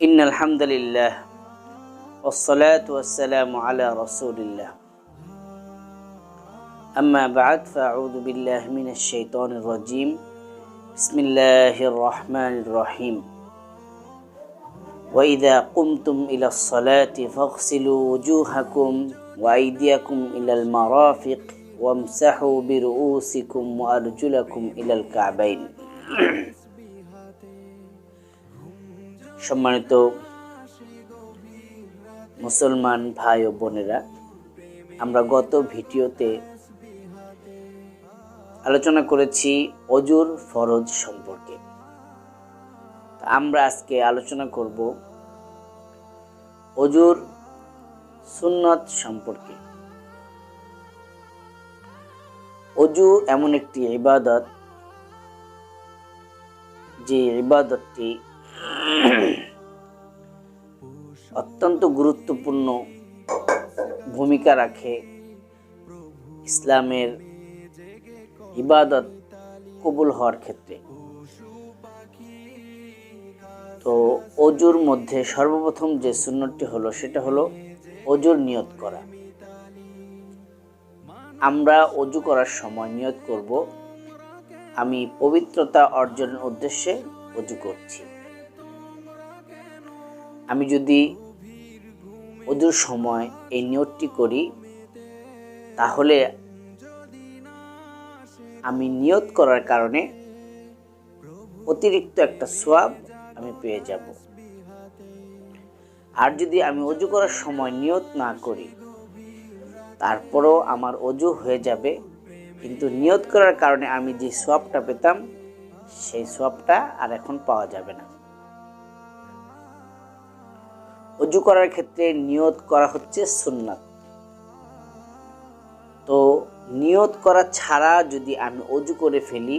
إن الحمد لله والصلاة والسلام على رسول الله. أما بعد فأعوذ بالله من الشيطان الرجيم. بسم الله الرحمن الرحيم. وإذا قمتم إلى الصلاة فاغسلوا وجوهكم وأيديكم إلى المرافق وامسحوا برؤوسكم وأرجلكم إلى الكعبين. সম্মানিত মুসলমান ভাই ও বোনেরা, আমরা গত ভিডিওতে আলোচনা করেছি অজুর ফরজ সম্পর্কে। আমরা আজকে আলোচনা করব অজুর সুন্নত সম্পর্কে। অজু এমন একটি ইবাদত, যে ইবাদতটি অত্যন্ত গুরুত্বপূর্ণ ভূমিকা রাখে ইসলামের ইবাদত কবুল হওয়ার ক্ষেত্রে। তো অজুর মধ্যে সর্বপ্রথম যে সুন্নতটি হলো, সেটা হলো অজুর নিয়ত করা। আমরা অজু করার সময় নিয়ত করব, আমি পবিত্রতা অর্জনের উদ্দেশ্যে অজু করছি। আমি যদি অজুর সময় এই নিয়তটি করি, তাহলে আমি নিয়ত করার কারণে অতিরিক্ত একটা সোয়াব আমি পেয়ে যাব। আর যদি আমি অজু করার সময় নিয়ত না করি, তারপরেও আমার অজু হয়ে যাবে, কিন্তু নিয়ত করার কারণে আমি যে সোয়াবটা পেতাম, সেই সোয়াবটা আর এখন পাওয়া যাবে না। অজু করার ক্ষেত্রে নিয়ত করা হচ্ছে সুন্নাত। তো নিয়ত করা ছাড়া যদি আমি অজু করে ফেলি,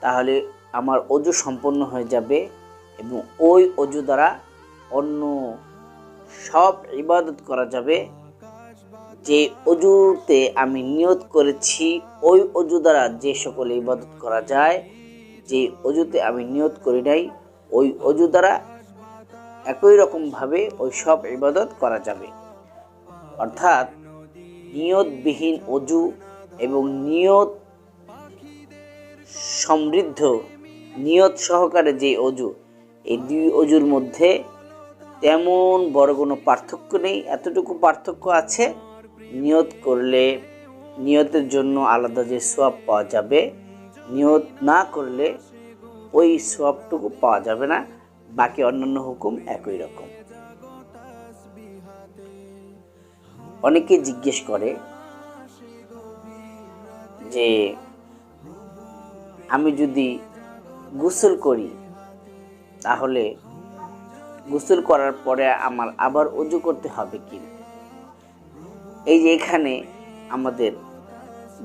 তাহলে আমার অজু সম্পন্ন হয়ে যাবে এবং ওই অজু দ্বারা অন্য সব ইবাদত করা যাবে। যে অজুতে আমি নিয়ত করেছি, ওই অজু দ্বারা যে সকল ইবাদত করা যায়, যে অজুতে আমি নিয়ত করি নাই, ওই অজু দ্বারা একই রকমভাবে ওই সব ইবাদত করা যাবে। অর্থাৎ নিয়তবিহীন অজু এবং নিয়ত সমৃদ্ধ, নিয়ত সহকারে যে অজু, এই দুই অজুর মধ্যে তেমন বড় কোনো পার্থক্য নেই। এতটুকু পার্থক্য আছে, নিয়ত করলে নিয়তের জন্য আলাদা যে সোয়াব পাওয়া যাবে, নিয়ত না করলে ওই সোয়াবটুকু পাওয়া যাবে না। বাকি অন্যান্য হুকুম একই রকম। অনেকে জিজ্ঞেস করে যে, আমি যদি গোসল করি, তাহলে গোসল করার পরে আমার আবার অজু করতে হবে কি এই যে এখানে আমাদের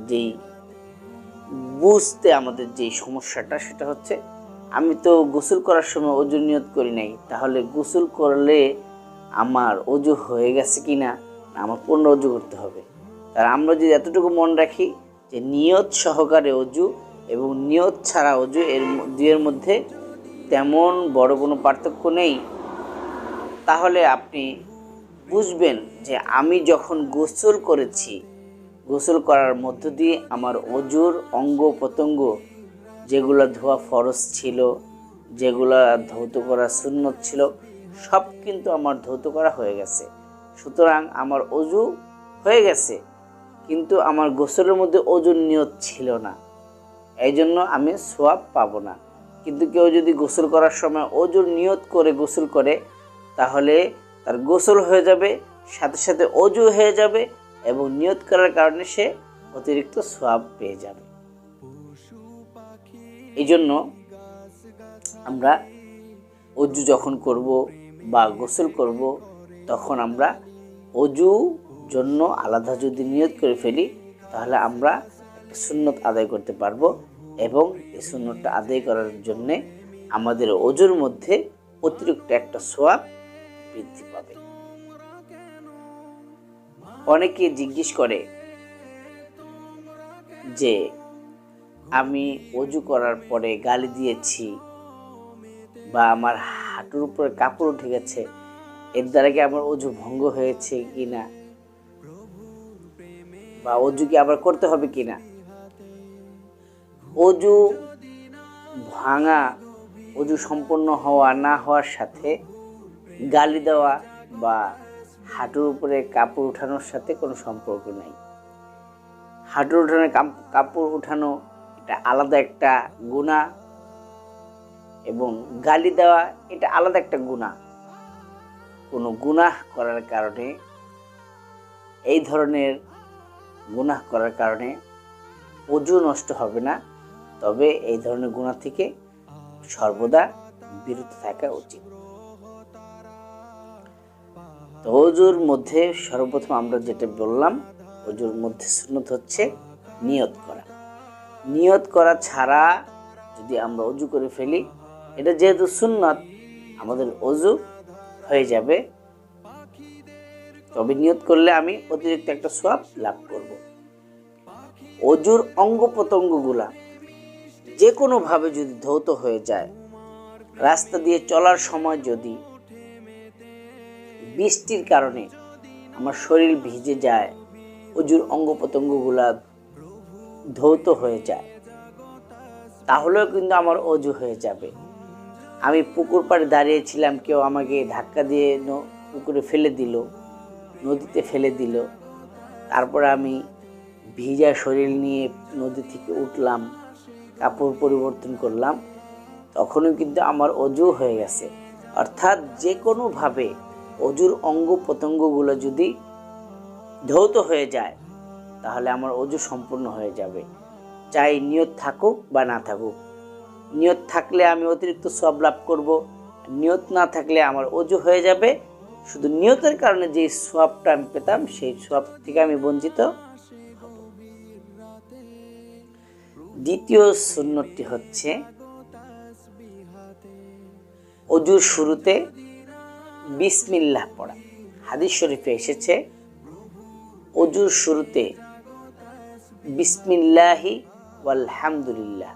যেই বুঝতে আমাদের যেই সমস্যাটা, সেটা হচ্ছে আমি তো গোসল করার সময় অজু নিয়ত করি নাই। তাহলে গোসল করলে আমার অজু হয়ে গেছে কি না, আমার পূর্ণ অজু করতে হবে। তার আমরা যদি এতটুকু মন রাখি যে নিয়ত সহকারে অজু এবং নিয়ত ছাড়া অজু এর দুয়ের মধ্যে তেমন বড় কোনো পার্থক্য নেই, তাহলে আপনি বুঝবেন যে আমি যখন গোসল করেছি, গোসল করার মধ্য দিয়ে আমার অজুর অঙ্গ প্রত্যঙ্গ যেগুলো ধোয়া ফরজ ছিল, যেগুলো ধৌত করা সুন্নত ছিল, সব কিন্তু আমার ধৌত করা হয়ে গেছে। সুতরাং আমার অজু হয়ে গেছে, কিন্তু আমার গোসলের মধ্যে অজুর নিয়ত ছিল না। এই জন্য আমি সোয়াব পাবো না। কিন্তু কেউ যদি গোসল করার সময় অজুর নিয়ত করে গোসল করে, তাহলে তার গোসল হয়ে যাবে, সাথে সাথে অজু হয়ে যাবে এবং নিয়ত করার কারণে সে অতিরিক্ত সোয়াব পেয়ে যাবে। এই জন্য আমরা অজু যখন করব বা গোসল করব, তখন আমরা অজু জন্য আলাদা যদি নিয়ত করে ফেলি, তাহলে আমরা সুন্নত আদায় করতে পারব এবং এই সুন্নতটা আদায় করার জন্যে আমাদের অজুর মধ্যে অতিরিক্ত একটা সোয়াব বৃদ্ধি পাবে। অনেকে জিজ্ঞেস করে যে আমি অজু করার পরে গালি দিয়েছি বা আমার হাঁটুর উপরে কাপড় উঠে গেছে, এর দ্বারা কি আমার অজু ভঙ্গ হয়েছে কি না? বা অজু কি আবার করতে হবে কি না? অজু ভাঙা, অজু সম্পন্ন হওয়া না হওয়ার সাথে গালি দেওয়া বা হাঁটুর উপরে কাপড় উঠানোর সাথে কোনো সম্পর্ক নাই। হাঁটুর উঠানো কাপ- কাপড় উঠানো এটা আলাদা একটা গুণা এবং গালি দেওয়া এটা আলাদা একটা গুণা। কোনো গুনাহ করার কারণে, এই ধরনের গুনাহ করার কারণে অজু নষ্ট হবে না। তবে এই ধরনের গুণা থেকে সর্বদা বিরত থাকা উচিত। তো অজুর মধ্যে সর্বপ্রথম আমরা যেটা বললাম, অজুর মধ্যে সুন্নত হচ্ছে নিয়ত নিয়ত করা ছাড়া যদি আমরা অজু করে ফেলি, এটা যেহেতু সুন্নত, আমাদের অজু হয়ে যাবে। তবে নিয়ত করলে আমি অতিরিক্ত একটা সোয়াব লাভ করব। অজুর অঙ্গ প্রত্যঙ্গগুলা যে কোনোভাবে যদি ধৌত হয়ে যায়, রাস্তা দিয়ে চলার সময় যদি বৃষ্টির কারণে আমার শরীর ভিজে যায় অজুর অঙ্গ প্রত্যঙ্গগুলা ধৌত হয়ে যায়, তাহলেও কিন্তু আমার অজু হয়ে যাবে। আমি পুকুর পাড়ে দাঁড়িয়েছিলাম কেউ আমাকে ধাক্কা দিয়ে পুকুরে ফেলে দিল, নদীতে ফেলে দিল। তারপর আমি ভিজা শরীর নিয়ে নদী থেকে উঠলাম, কাপড় পরিবর্তন করলাম, তখনও কিন্তু আমার অজু হয়ে গেছে। অর্থাৎ যে কোনোভাবে অজুর অঙ্গ প্রত্যঙ্গগুলো যদি ধৌত হয়ে যায় তাহলে আমার অজু সম্পূর্ণ হয়ে যাবে। চাই নিয়ত থাকুক বা না থাকুক। নিয়ত থাকলে আমি অতিরিক্ত সব লাভ করব। নিয়ত না থাকলে আমার অজু হয়ে যাবে। শুধু নিয়তের কারণে যে সোয়াবটা আমি পেতাম, সেই সোয়াব থেকে আমি বঞ্চিত। দ্বিতীয় সুন্নতটি হচ্ছে, অজুর শুরুতে বিসমিল্লাহ পড়া। হাদিস শরীফে এসেছে, অজুর শুরুতে বিসমিল্লাহি আলহামদুলিল্লাহ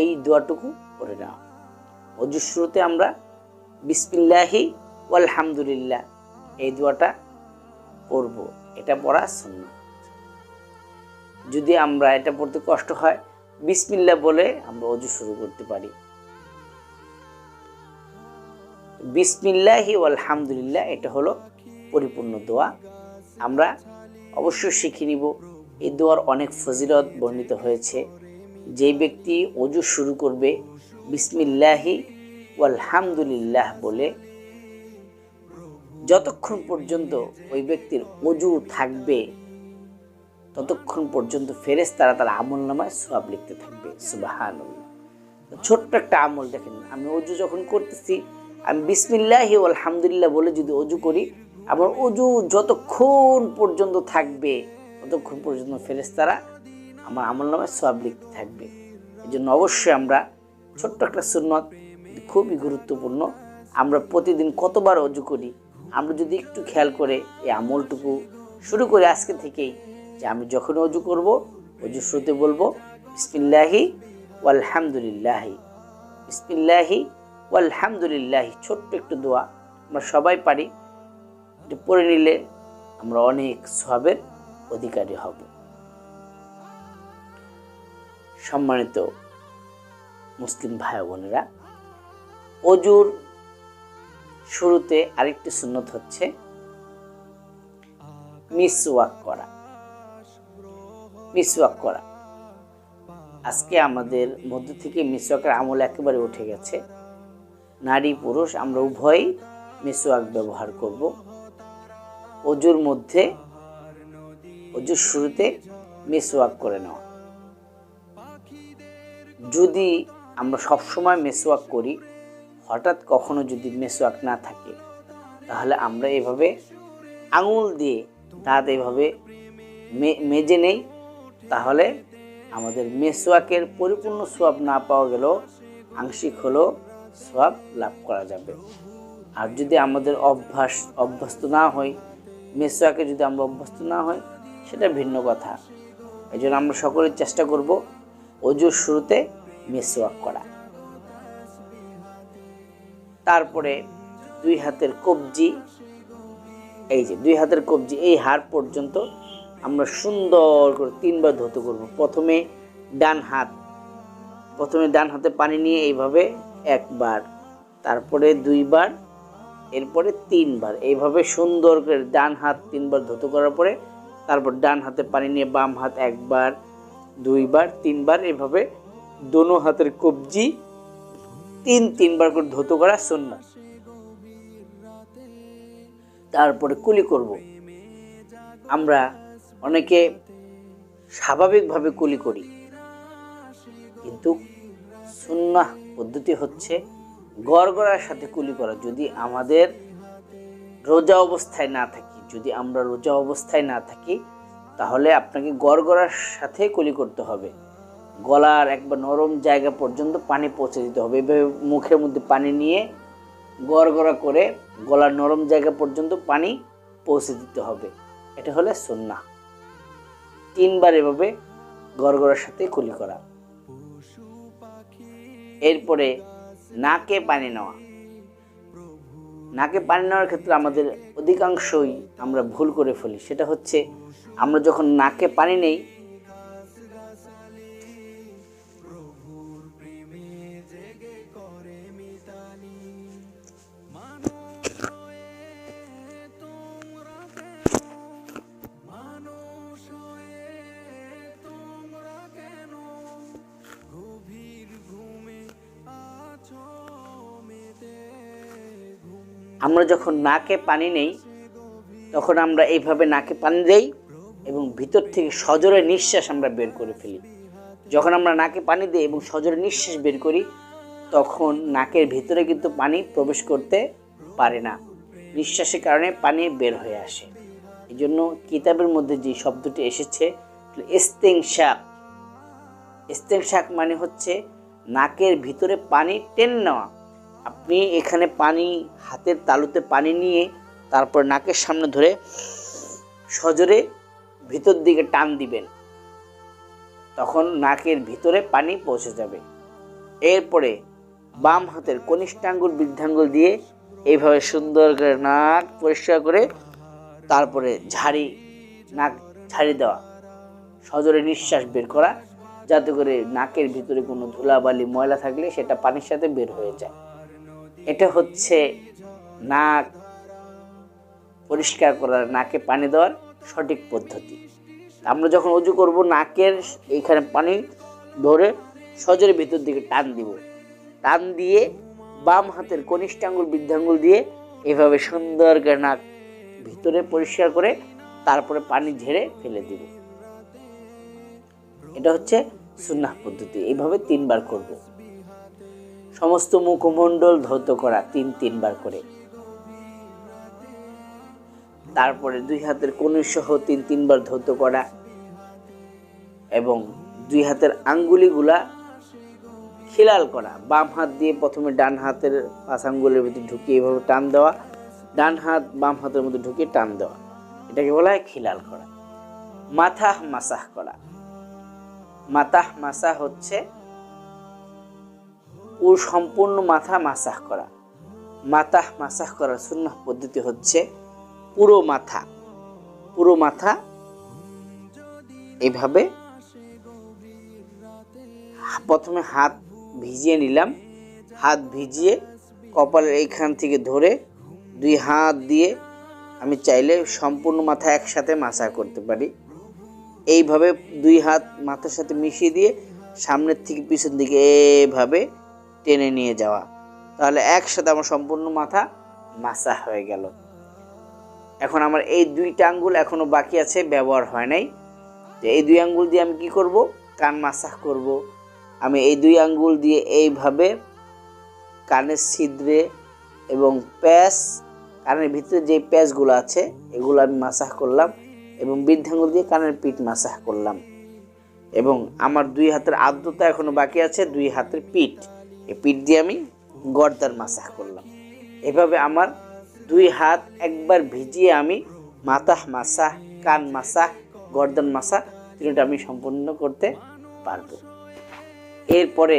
এই দোয়াটুকু পড়ে নাও। অজুর শুরুতে আমরা বিসমিল্লাহি আলহামদুলিল্লাহ এই দোয়াটা পড়ব। এটা পড়া শূন্য যদি আমরা এটা পড়তে কষ্ট হয়, বিসমিল্লাহ বলে আমরা অজু শুরু করতে পারি। বিসমিল্লাহি আলহামদুলিল্লাহ এটা হলো পরিপূর্ণ দোয়া। আমরা অবশ্যই শিখে নিব। এই দোয়ার অনেক ফজিলত বর্ণিত হয়েছে। যে ব্যক্তি অজু শুরু করবে, বিসমিল্লাহি আলহামদুলিল্লাহ বলে, যতক্ষণ পর্যন্ত ওই ব্যক্তির অজু থাকবে, ততক্ষণ পর্যন্ত ফেরেস তারা তার আমল নামায় সোয়াব লিখতে থাকবে। সুবাহান ছোট্ট একটা আমল দেখেন, আমি অজু যখন করতেছি, আমি বিসমিল্লাহি আলহামদুলিল্লাহ বলে যদি অজু করি, আমার অজু যতক্ষণ পর্যন্ত থাকবে ততক্ষণ পর্যন্ত ফেরেস্তারা আমার আমল নামায় সোয়াব লিখতে থাকবে। এই জন্য অবশ্যই আমরা ছোট্ট একটা সুন্নত খুবই গুরুত্বপূর্ণ। আমরা প্রতিদিন কতবার অজু করি, আমরা যদি একটু খেয়াল করে এই আমলটুকু শুরু করি আজকে থেকেই, যে আমি যখন অজু করব অজু শুরুতে বলব, বিসমিল্লাহি আলহামদুলিল্লাহি বিসমিল্লাহি আলহামদুলিল্লাহি ছোট্ট একটু দোয়া আমরা সবাই পারি। এটা পড়ে নিলে আমরা অনেক সবের অধিকারী হব। সম্মানিত মুসলিম ভাই বোনেরা, অজুর শুরুতে আরেকটি সুন্নত হচ্ছে মিসওয়াক করা। মিসওয়াক করা। আজকে আমাদের মধ্য থেকে মিসওয়াকের আমল একেবারে উঠে গেছে। নারী পুরুষ, আমরা উভয়ই মিসওয়াক ব্যবহার করব। অজুর মধ্যে অজুর শুরুতে মিসওয়াক করে নেওয়া যদি আমরা সবসময় মেসওয়াক করি, হঠাৎ কখনো যদি মেসওয়াক না থাকে, তাহলে আমরা এভাবে আঙুল দিয়ে দাঁত এভাবে মেজে নেই, তাহলে আমাদের মেসওয়াকের পরিপূর্ণ সোয়াব না পাওয়া গেলেও আংশিক হলেও সোয়াব লাভ করা যাবে। আর যদি আমাদের অভ্যাস, অভ্যস্ত না হই মেসওয়াকে যদি আমরা অভ্যস্ত না হই সেটা ভিন্ন কথা। এই জন্য আমরা সকলের চেষ্টা করব অজুর শুরুতে মেসওয়াক করা। তারপরে দুই হাতের কবজি, এই যে দুই হাতের কবজি, এই হাড় পর্যন্ত আমরা সুন্দর করে তিনবার ধৌত করব। প্রথমে ডান হাত, প্রথমে ডান হাতে পানি নিয়ে এইভাবে একবার, তারপরে দুইবার, এরপরে তিনবার। এইভাবে সুন্দর করে ডান হাত তিনবার ধৌত করার পরে তারপর ডান হাতে পানি নিয়ে বাম হাত একবার, দুইবার, তিনবার, এভাবে দোনো হাতের কবজি তিন, তিনবার করে ধৌত করা সুন্নাত। তারপরে কুলি করব। আমরা অনেকে স্বাভাবিকভাবে কুলি করি, কিন্তু সুন্নাহ পদ্ধতি হচ্ছে গড়গড়ার সাথে কুলি করা। যদি আমাদের রোজা অবস্থায় না থাকি যদি আমরা রোজা অবস্থায় না থাকি, তাহলে আপনাকে গড়গড়ার সাথে কলি করতে হবে। গলার একবার নরম জায়গা পর্যন্ত পানি পৌঁছে দিতে হবে। এভাবে মুখের মধ্যে পানি নিয়ে গড়গড়া করে গলার নরম জায়গা পর্যন্ত পানি পৌঁছে দিতে হবে। এটা হলে সুন্না তিনবার এভাবে গড়গড়ার সাথে কলি করা। এরপরে নাকে পানি নেওয়া। নাকে পানি নেওয়ার ক্ষেত্রে আমাদের অধিকাংশই আমরা ভুল করে ফেলি। সেটা হচ্ছে আমরা যখন নাকে পানি নেই আমরা যখন নাকে পানি নেই, তখন আমরা এইভাবে নাকে পানি দেই এবং ভিতর থেকে সজোরে নিঃশ্বাস আমরা বের করে ফেলি। যখন আমরা নাকে পানি দিই এবং সজরে নিঃশ্বাস বের করি, তখন নাকের ভিতরে কিন্তু পানি প্রবেশ করতে পারে না। নিঃশ্বাসের কারণে পানি বের হয়ে আসে। এই জন্য কিতাবের মধ্যে যে শব্দটি এসেছে এস্তেং শাক এস্তেং শাক মানে হচ্ছে নাকের ভিতরে পানি টেনে নেওয়া। আপনি এখানে পানি, হাতের তালুতে পানি নিয়ে তারপর নাকের সামনে ধরে সজোরে ভিতর দিকে টান দিবেন। তখন নাকের ভিতরে পানি পৌঁছে যাবে। এরপরে বাম হাতের কনিষ্ঠাঙ্গুল বৃদ্ধাঙ্গুল দিয়ে এইভাবে সুন্দর করে নাক পরিষ্কার করে তারপরে ঝাড়ি, নাক ঝাড়ি দেওয়া। সজোরে নিঃশ্বাস বের করা, যাতে করে নাকের ভিতরে কোনো ধুলাবালি, ময়লা থাকলে সেটা পানির সাথে বের হয়ে যায়। এটা হচ্ছে নাক পরিষ্কার করার, নাকে পানি দেওয়ার সঠিক পদ্ধতি। আমরা যখন উজু করব, নাকের এইখানে পানি ধরে সজরে ভিতর দিকে টান দিব। টান দিয়ে বাম হাতের কনিষ্ঠাঙ্গুল, বৃদ্ধাঙ্গুল দিয়ে এভাবে সুন্দর করে নাক ভিতরে পরিষ্কার করে তারপরে পানি ঝেড়ে ফেলে দিব। এটা হচ্ছে সুন্নাহ পদ্ধতি। এইভাবে তিনবার করব। সমস্ত মুখমণ্ডল ধৌত করা তিন তিনবার করে। তারপরে দুই হাতের কনুই সহ তিন তিনবার ধৌত করা এবং দুই হাতের আঙ্গুলিগুলা খিলাল করা। বাম হাত দিয়ে প্রথমে ডান হাতের পাঁচ আঙ্গুলের ভিতরে ঢুকিয়ে এভাবে টান দেওয়া, ডান হাত বাম হাতের মধ্যে ঢুকিয়ে টান দেওয়া। এটাকে বলা হয় খিলাল করা। মাথা মাসাহ করা। মাথাহ মাসা হচ্ছে পুরো সম্পূর্ণ মাথা মাসাহ করা। মাথাহ মাসাহ করার শূন্য পদ্ধতি হচ্ছে পুরো মাথা। পুরো মাথা এভাবে প্রথমে হাত ভিজিয়ে নিলাম। হাত ভিজিয়ে কপালের এইখান থেকে ধরে দুই হাত দিয়ে আমি চাইলে সম্পূর্ণ মাথা একসাথে মাসা করতে পারি। এইভাবে দুই হাত মাথার সাথে মিশিয়ে দিয়ে সামনের থেকে পিছন দিকে এভাবে টেনে নিয়ে যাওয়া। তাহলে একসাথে আমার সম্পূর্ণ মাথা মাসা হয়ে গেল। এখন আমার এই দুইটা আঙ্গুল এখনও বাকি আছে, ব্যবহার হয় নাই। তো এই দুই আঙ্গুল দিয়ে আমি কি করব? কান মাসাহ করব। আমি এই দুই আঙ্গুল দিয়ে এইভাবে কানের ছিদ্রে এবং প্যাঁচ, কানের ভিতরে যে প্যাঁচগুলো আছে, এগুলো আমি মাসাহ করলাম এবং বৃদ্ধাঙ্গুল দিয়ে কানের পিঠ মাসাহ করলাম। এবং আমার দুই হাতের আর্দ্রতা এখনও বাকি আছে, দুই হাতের পিঠ। এই পিঠ দিয়ে আমি গর্দার মাসাহ করলাম। এভাবে আমার দুই হাত একবার ভিজিয়ে আমি মাথাহ মাসাহ, কান মাসাহ, গর্দান মাসা তিনটা আমি সম্পূর্ণ করতে পারব। এরপরে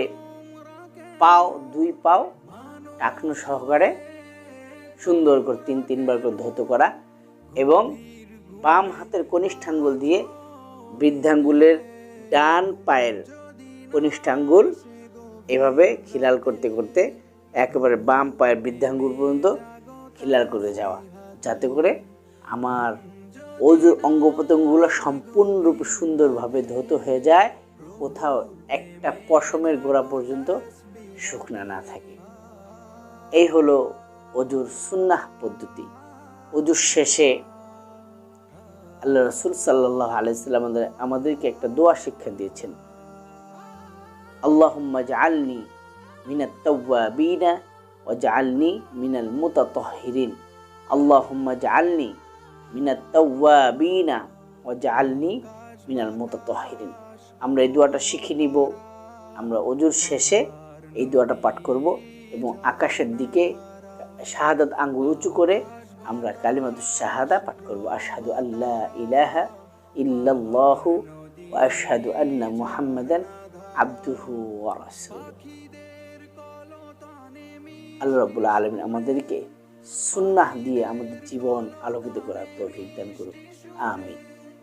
পাও, দুই পাও টাকনু সহকারে সুন্দর করে তিন, তিনবার করে ধৌত করা এবং বাম হাতের কনিষ্ঠাঙ্গুল দিয়ে বৃদ্ধাঙ্গুলের ডান পায়ের কনিষ্ঠাঙ্গুল এভাবে খিলাল করতে করতে একেবারে বাম পায়ের বৃদ্ধাঙ্গুল পর্যন্ত খিলাল করে যাওয়া। যাতে করে আমার ওজুর অঙ্গ প্রত্যঙ্গগুলো সম্পূর্ণরূপে সুন্দরভাবে ধৌত হয়ে যায়, কোথাও একটা পশমের গোড়া পর্যন্ত শুকনা না থাকে। এই হলো অজুর সুন্নাহ পদ্ধতি। অজুর শেষে আল্লাহ রসুল সাল্লাহ আলাইসাল্লাম আমাদের আমাদেরকে একটা দোয়া শিক্ষা দিয়েছেন। আল্লাহুম্মা জাআলনি মিনাত তাওয়াবিনা ওয়া জাআলনি মিনাল মুতাতাহহিরিন আল্লাহুম্মা জাআলনি মিনাত তাওয়াবিনা ওয়া জাআলনি মিনাল মুতাতাহহিরিন আমরা এই দোয়াটা শিখে নিব। আমরা অজুর শেষে এই দোয়াটা পাঠ করব এবং আকাশের দিকে শাহাদাত আঙ্গুল উঁচু করে আমরা কালিমাতুস শাহাদা পাঠ করব। আশহাদু আল্লাহ ইলাহা ইল্লাল্লাহু ওয়া আশহাদু আন্না মুহাম্মাদান আবদুহু আল্লাহ রব্বুল আলমিন আমাদেরকে সুন্নাহ দিয়ে আমাদের জীবন আলোকিত করার তৌফিক দান করুন আমিন।